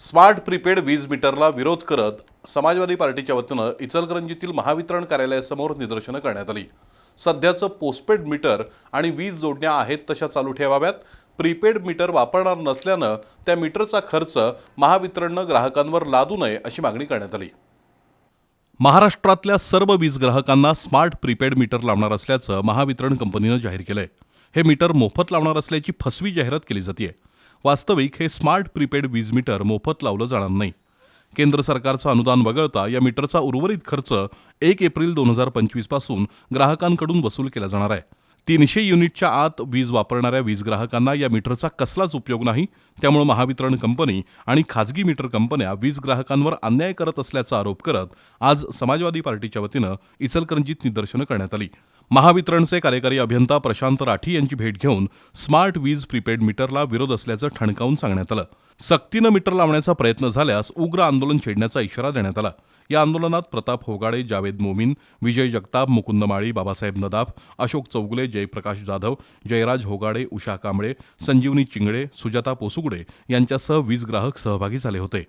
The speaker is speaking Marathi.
स्मार्ट प्रीपेड वीज मीटरला विरोध करत समाजवादी पार्टीच्या वतीनं इचलकरंजीतील महावितरण कार्यालयासमोर निदर्शनं करण्यात आली. सध्याचं पोस्टपेड मीटर आणि वीज जोडण्या आहेत तशा चालू ठेवाव्यात. प्रीपेड मीटर वापरणार नसल्यानं त्या मीटरचा खर्च महावितरणनं ग्राहकांवर लादू नये अशी मागणी करण्यात आली. महाराष्ट्रातल्या सर्व वीज ग्राहकांना स्मार्ट प्रीपेड मीटर लावणार असल्याचं महावितरण कंपनीनं जाहीर केलंय. हे मीटर मोफत लावणार असल्याची फसवी जाहिरात केली जाते वास्तविक हे स्मार्ट प्रीपेड वीज मीटर मोफत लावलं जाणार नाही. केंद्र सरकारचं अनुदान वगळता या मीटरचा उर्वरित खर्च एक एप्रिल दोन हजार पंचवीसपासून ग्राहकांकडून वसूल केला जाणार आहे. तीनशे युनिटच्या आत वीज वापरणाऱ्या वीज ग्राहकांना या मीटरचा कसलाच उपयोग नाही. त्यामुळे महावितरण कंपनी आणि खाजगी मीटर कंपन्या वीज ग्राहकांवर अन्याय करत असल्याचा आरोप करत आज समाजवादी पार्टीच्या वतीनं इचलकरंजीत निदर्शनं करण्यात आली. महावितरणचे कार्यकारी अभियंता प्रशांत राठी यांची भेट घेऊन स्मार्ट वीज प्रीपेड मीटरला विरोध असल्याचं ठणकावून सांगण्यात आलं. सक्तीनं मीटर लावण्याचा प्रयत्न झाल्यास उग्र आंदोलन छेडण्याचा इशारा देण्यात आला. या आंदोलनात प्रताप होगाडे जावेद मोमीन विजय जगताप मुकुंद माळी बाबासाहेब नदाफ अशोक चौगुले जयप्रकाश जाधव जयराज होगाडे उषा कांबळे संजीवनी चिंगडे सुजाता पोसुगडे यांच्यासह वीज ग्राहक सहभागी झाले होते.